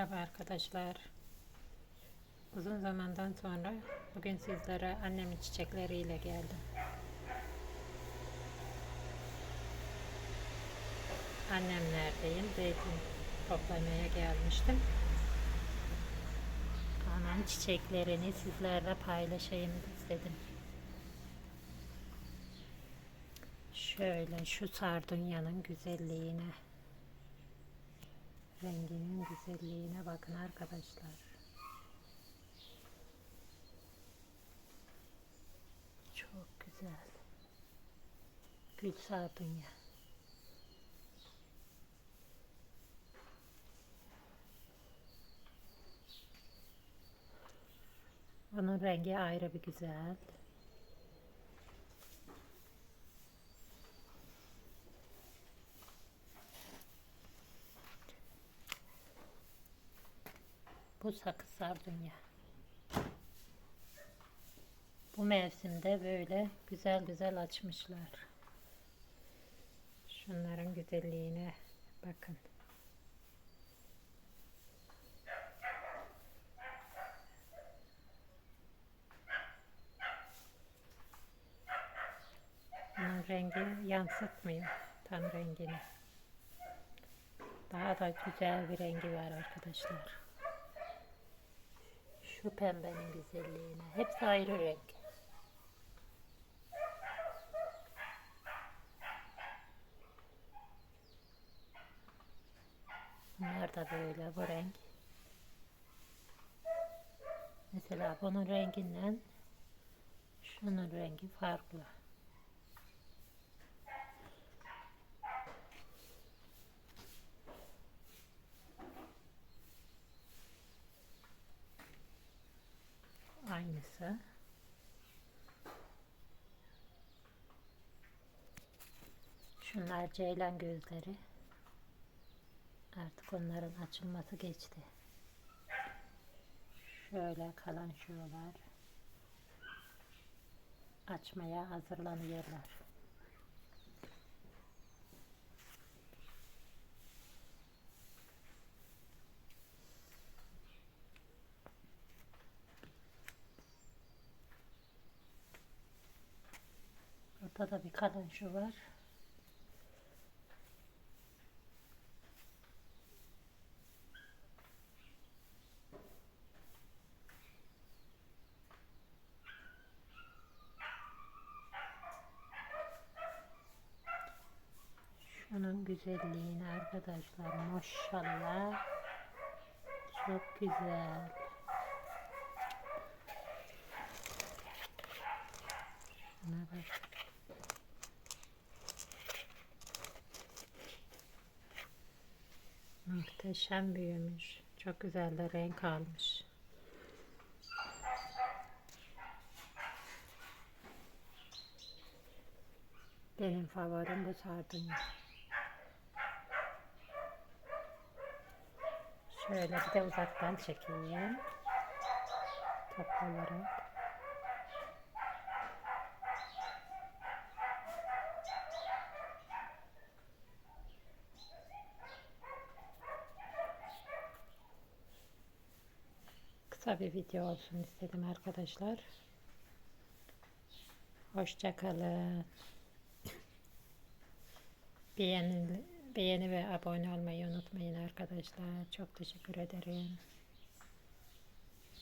Merhaba arkadaşlar. Uzun zamandan sonra bugün sizlere annemin çiçekleriyle geldim. Annemlerdeyim. Zeytin toplamaya gelmiştim. Onun çiçeklerini sizlerle paylaşayım istedim. Şöyle şu sardunyanın güzelliğine Renginin güzelliğine bakın arkadaşlar. Çok güzel. Gül sardunya. Onun rengi ayrı bir güzel. Bu sakız sardunya. Bu mevsimde böyle güzel güzel açmışlar. Şunların güzelliğine bakın. Bunun rengi yansıtmıyor tam rengini. Daha da güzel bir rengi var arkadaşlar. Şu pembenin güzelliğine. Hepsi ayrı renk. Bunlar da böyle bu renk. Mesela bunun renginden şunun rengi farklı. Aynısı. Şunlar ceylan gözleri. Artık onların açılması geçti. Şöyle kalan şuralar. Açmaya hazırlanıyorlar. Burada da bir kalan şu var. Şunun güzelliğine arkadaşlar maşallah çok güzel. Şuna bak. Muhteşem büyümüş. Çok güzel de renk almış. Benim favorim bu sardunya. Şöyle bir de uzaktan çekeyim. Toplayarak. Kısa bir video olsun istedim arkadaşlar. Hoşça kalın. Beğeni, beğeni ve abone olmayı unutmayın arkadaşlar. Çok teşekkür ederim.